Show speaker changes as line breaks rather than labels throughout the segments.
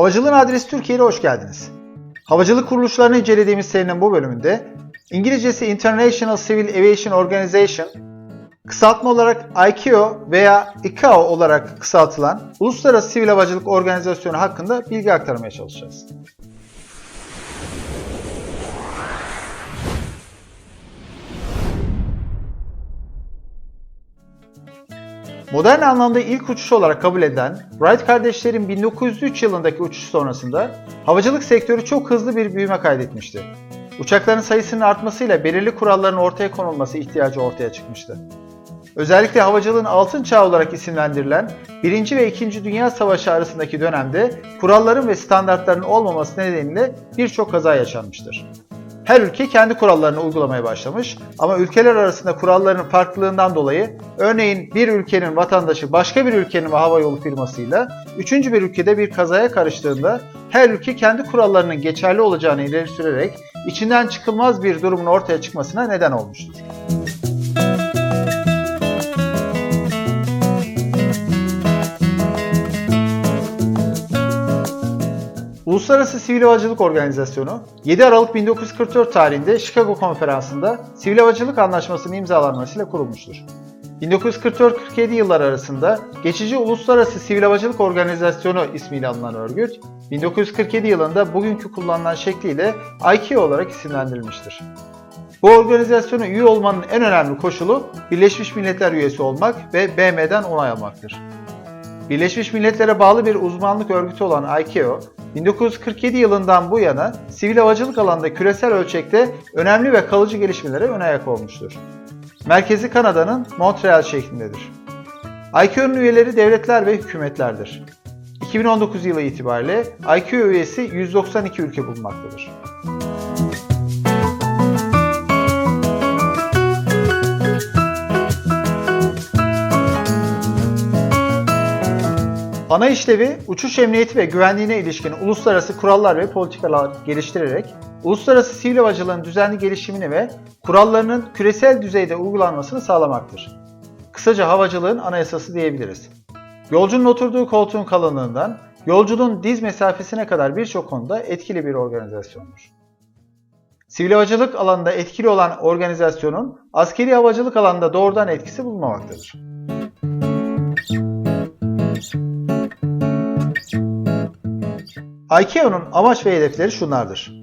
Havacılığın adresi Türkiye'ye hoş geldiniz. Havacılık kuruluşlarını incelediğimiz serinin bu bölümünde İngilizcesi International Civil Aviation Organization, kısaltma olarak ICAO veya ICAO olarak kısaltılan Uluslararası Sivil Havacılık Organizasyonu hakkında bilgi aktarmaya çalışacağız. Modern anlamda ilk uçuş olarak kabul edilen Wright kardeşlerin 1903 yılındaki uçuş sonrasında havacılık sektörü çok hızlı bir büyüme kaydetmişti. Uçakların sayısının artmasıyla belirli kuralların ortaya konulması ihtiyacı ortaya çıkmıştı. Özellikle havacılığın altın çağı olarak isimlendirilen 1. ve 2. Dünya Savaşı arasındaki dönemde kuralların ve standartların olmaması nedeniyle birçok kaza yaşanmıştır. Her ülke kendi kurallarını uygulamaya başlamış ama ülkeler arasında kuralların farklılığından dolayı örneğin bir ülkenin vatandaşı başka bir ülkenin havayolu firmasıyla üçüncü bir ülkede bir kazaya karıştığında her ülke kendi kurallarının geçerli olacağını ileri sürerek içinden çıkılmaz bir durumun ortaya çıkmasına neden olmuştur. Uluslararası Sivil Havacılık Organizasyonu 7 Aralık 1944 tarihinde Chicago Konferansı'nda Sivil Havacılık Anlaşması'nın imzalanmasıyla kurulmuştur. 1944-47 yıllar arasında geçici Uluslararası Sivil Havacılık Organizasyonu ismiyle anılan örgüt, 1947 yılında bugünkü kullanılan şekliyle ICAO olarak isimlendirilmiştir. Bu organizasyona üye olmanın en önemli koşulu Birleşmiş Milletler üyesi olmak ve BM'den onay almaktır. Birleşmiş Milletler'e bağlı bir uzmanlık örgütü olan ICAO, 1947 yılından bu yana sivil havacılık alanında küresel ölçekte önemli ve kalıcı gelişmelere ön ayak olmuştur. Merkezi Kanada'nın Montreal şehrindedir. ICAO'nun üyeleri devletler ve hükümetlerdir. 2019 yılı itibariyle ICAO üyesi 192 ülke bulunmaktadır. Ana işlevi uçuş emniyeti ve güvenliğine ilişkin uluslararası kurallar ve politikalar geliştirerek uluslararası sivil havacılığın düzenli gelişimini ve kurallarının küresel düzeyde uygulanmasını sağlamaktır. Kısaca havacılığın anayasası diyebiliriz. Yolcunun oturduğu koltuğun kalınlığından yolcunun diz mesafesine kadar birçok konuda etkili bir organizasyondur. Sivil havacılık alanında etkili olan organizasyonun askeri havacılık alanında doğrudan etkisi bulunmamaktadır. ICAO'nun amaç ve hedefleri şunlardır.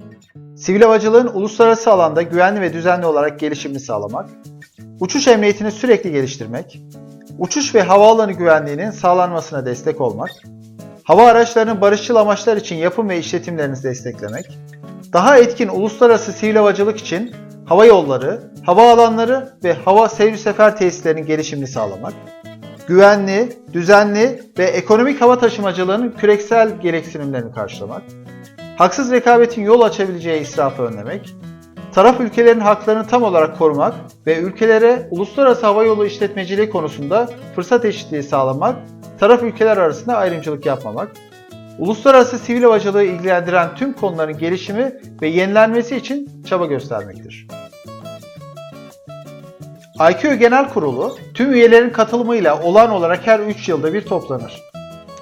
Sivil havacılığın uluslararası alanda güvenli ve düzenli olarak gelişimini sağlamak, uçuş emniyetini sürekli geliştirmek, uçuş ve havaalanı güvenliğinin sağlanmasına destek olmak, hava araçlarının barışçıl amaçlar için yapım ve işletimlerini desteklemek, daha etkin uluslararası sivil havacılık için hava yolları, hava alanları ve hava seyir sefer tesislerinin gelişimini sağlamak, güvenli, düzenli ve ekonomik hava taşımacılığının küresel gereksinimlerini karşılamak, haksız rekabetin yol açabileceği israfı önlemek, taraf ülkelerin haklarını tam olarak korumak ve ülkelere uluslararası hava yolu işletmeciliği konusunda fırsat eşitliği sağlamak, taraf ülkeler arasında ayrımcılık yapmamak, uluslararası sivil havacılığı ilgilendiren tüm konuların gelişimi ve yenilenmesi için çaba göstermektir. ICAO Genel Kurulu tüm üyelerin katılımıyla olağan olarak her 3 yılda bir toplanır.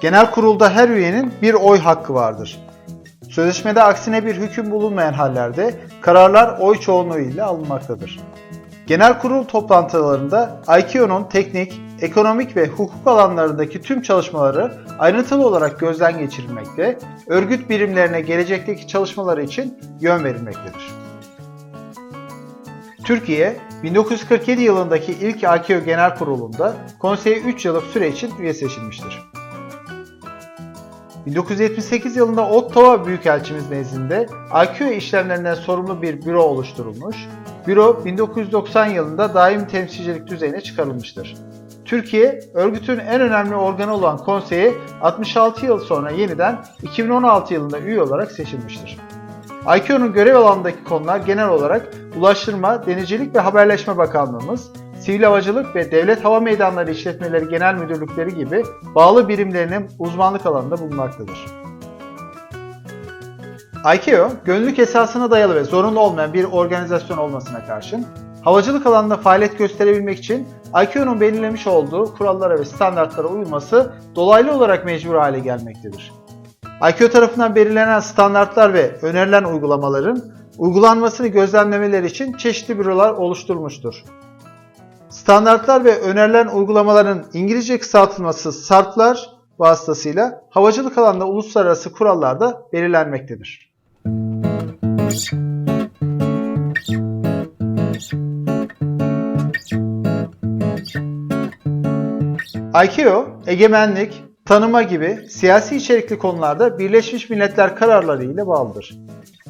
Genel kurulda her üyenin bir oy hakkı vardır. Sözleşmede aksine bir hüküm bulunmayan hallerde kararlar oy çoğunluğu ile alınmaktadır. Genel kurul toplantılarında ICAO'nun teknik, ekonomik ve hukuk alanlarındaki tüm çalışmaları ayrıntılı olarak gözden geçirilmekte, örgüt birimlerine gelecekteki çalışmaları için yön verilmektedir. Türkiye, 1947 yılındaki ilk ICAO Genel Kurulu'nda konseye 3 yıllık süre için üye seçilmiştir. 1978 yılında Ottawa Büyükelçimiz nezdinde ICAO işlemlerinden sorumlu bir büro oluşturulmuş. Büro 1990 yılında daimi temsilcilik düzeyine çıkarılmıştır. Türkiye, örgütün en önemli organı olan konseye 66 yıl sonra yeniden 2016 yılında üye olarak seçilmiştir. ICAO'nun görev alanındaki konular genel olarak Ulaştırma, Denizcilik ve Haberleşme Bakanlığımız, Sivil Havacılık ve Devlet Hava Meydanları İşletmeleri Genel Müdürlükleri gibi bağlı birimlerinin uzmanlık alanında bulunmaktadır. ICAO, gönüllülük esasına dayalı ve zorunlu olmayan bir organizasyon olmasına karşın, havacılık alanında faaliyet gösterebilmek için ICAO'nun belirlemiş olduğu kurallara ve standartlara uyulması dolaylı olarak mecbur hale gelmektedir. ICAO tarafından belirlenen standartlar ve önerilen uygulamaların uygulanmasını gözlemlemeleri için çeşitli bürolar oluşturulmuştur. Standartlar ve önerilen uygulamaların İngilizce kısaltılması SART'lar vasıtasıyla havacılık alanında uluslararası kurallar da belirlenmektedir. ICAO, egemenlik, tanıma gibi siyasi içerikli konularda Birleşmiş Milletler kararları ile bağlıdır.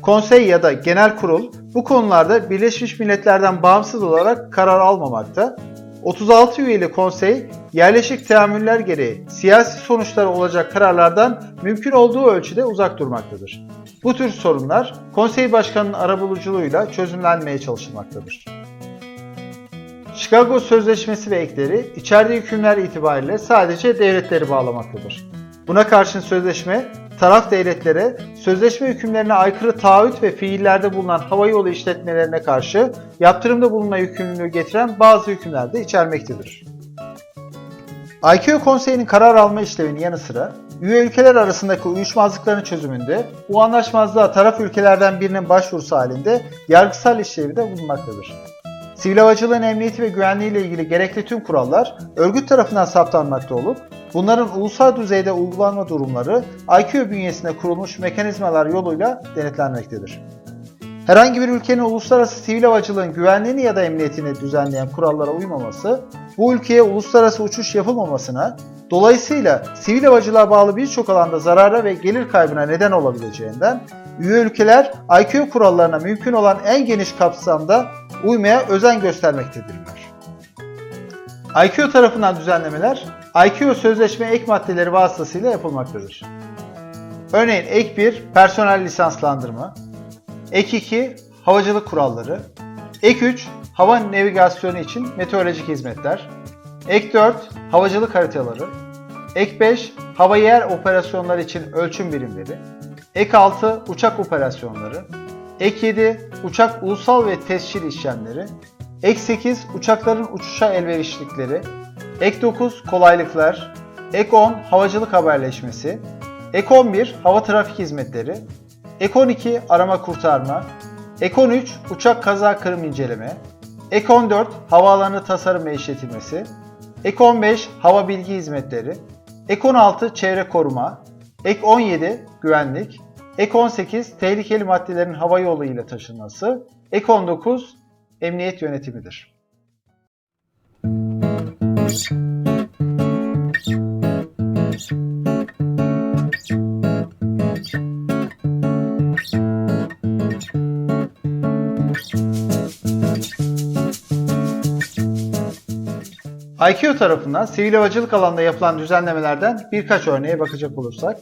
Konsey ya da genel kurul bu konularda Birleşmiş Milletler'den bağımsız olarak karar almamakta. 36 üyeli konsey yerleşik teamüller gereği siyasi sonuçları olacak kararlardan mümkün olduğu ölçüde uzak durmaktadır. Bu tür sorunlar konsey başkanının arabuluculuğuyla çözümlenmeye çalışılmaktadır. Chicago Sözleşmesi ve ekleri içerdiği hükümler itibariyle sadece devletleri bağlamaktadır. Buna karşın sözleşme, taraf devletlere sözleşme hükümlerine aykırı taahhüt ve fiillerde bulunan havayolu işletmelerine karşı yaptırımda bulunma yükümlülüğü getiren bazı hükümler de içermektedir. ICAO Konseyi'nin karar alma işlevinin yanı sıra üye ülkeler arasındaki uyuşmazlıkların çözümünde bu anlaşmazlığa taraf ülkelerden birinin başvurusu halinde yargısal işlevi de bulunmaktadır. Sivil havacılığın emniyeti ve güvenliği ile ilgili gerekli tüm kurallar örgüt tarafından saptanmakta olup bunların ulusal düzeyde uygulanma durumları ICAO bünyesinde kurulmuş mekanizmalar yoluyla denetlenmektedir. Herhangi bir ülkenin uluslararası sivil havacılığın güvenliğini ya da emniyetini düzenleyen kurallara uymaması, bu ülkeye uluslararası uçuş yapılmamasına, dolayısıyla sivil havacılığa bağlı birçok alanda zarara ve gelir kaybına neden olabileceğinden, üye ülkeler ICAO kurallarına mümkün olan en geniş kapsamda uymaya özen göstermektedirler. ICAO tarafından düzenlemeler, ICAO sözleşme ek maddeleri vasıtasıyla yapılmaktadır. Örneğin ek 1 personel lisanslandırma, ek 2 havacılık kuralları, ek 3 hava navigasyonu için meteorolojik hizmetler, ek 4 havacılık haritaları, ek 5 hava yer operasyonları için ölçüm birimleri, ek 6 uçak operasyonları, ek 7 uçak ulusal ve tescil işlemleri, ek 8 uçakların uçuşa elverişlikleri, ek 9 kolaylıklar, ek 10 havacılık haberleşmesi, ek 11 hava trafik hizmetleri, ek 12 arama kurtarma, ek 13 uçak kaza kırım inceleme, ek 14 havaalanı tasarım ve işletilmesi, ek 15 hava bilgi hizmetleri, ek 16 çevre koruma, ek 17 güvenlik, ek 18 tehlikeli maddelerin hava yolu taşınması, ek 19 emniyet yönetimidir. ICAO tarafından sivil havacılık alanında yapılan düzenlemelerden birkaç örneğe bakacak olursak,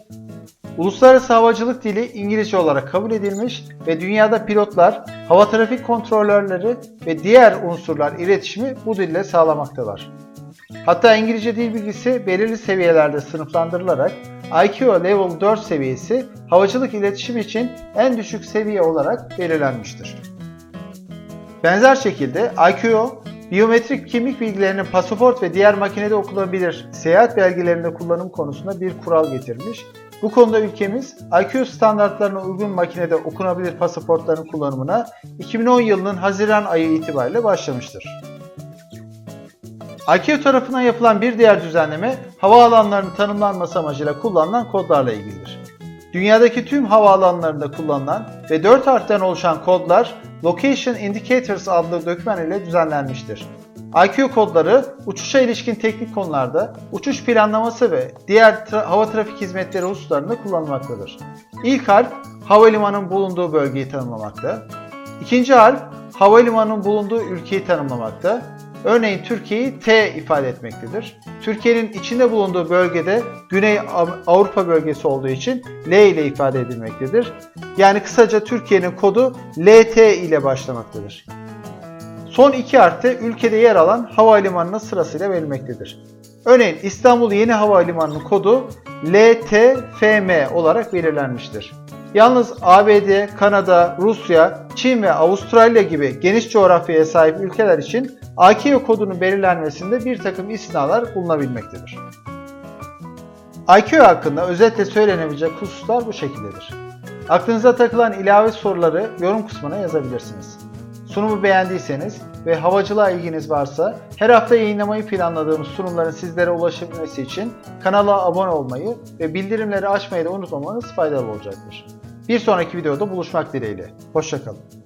Uluslararası havacılık dili İngilizce olarak kabul edilmiş ve dünyada pilotlar, hava trafik kontrolörleri ve diğer unsurlar iletişimi bu dille sağlamaktalar. Hatta İngilizce dil bilgisi belirli seviyelerde sınıflandırılarak IQ Level 4 seviyesi havacılık iletişimi için en düşük seviye olarak belirlenmiştir. Benzer şekilde IQO, biyometrik kimlik bilgilerinin pasaport ve diğer makinede okunabilir seyahat belgelerinde kullanım konusunda bir kural getirmiş. Bu konuda ülkemiz IQ standartlarına uygun makinede okunabilir pasaportların kullanımına 2010 yılının Haziran ayı itibariyle başlamıştır. ICAO tarafından yapılan bir diğer düzenleme havaalanlarının tanımlanması amacıyla kullanılan kodlarla ilgilidir. Dünyadaki tüm havaalanlarında kullanılan ve 4 harften oluşan kodlar Location Indicators adlı doküman ile düzenlenmiştir. IQ kodları uçuşa ilişkin teknik konularda, uçuş planlaması ve diğer tra- hava trafik hizmetleri hususlarında kullanılmaktadır. İlk harf havalimanının bulunduğu bölgeyi tanımlamakta. İkinci harf havalimanının bulunduğu ülkeyi tanımlamakta. Örneğin Türkiye'yi T ifade etmektedir. Türkiye'nin içinde bulunduğu bölgede Güney Avrupa bölgesi olduğu için L ile ifade edilmektedir. Yani kısaca Türkiye'nin kodu LT ile başlamaktadır. Son iki harf de ülkede yer alan havalimanının sırasıyla verilmektedir. Örneğin İstanbul Yeni Havalimanı'nın kodu LTFM olarak belirlenmiştir. Yalnız ABD, Kanada, Rusya, Çin ve Avustralya gibi geniş coğrafyaya sahip ülkeler için AKO kodunun belirlenmesinde bir takım istisnalar bulunabilmektedir. IQ hakkında özetle söylenebilecek hususlar bu şekildedir. Aklınıza takılan ilave soruları yorum kısmına yazabilirsiniz. Sunumu beğendiyseniz ve havacılığa ilginiz varsa her hafta yayınlamayı planladığımız sunumların sizlere ulaşabilmesi için kanala abone olmayı ve bildirimleri açmayı da unutmamanız faydalı olacaktır. Bir sonraki videoda buluşmak dileğiyle. Hoşçakalın.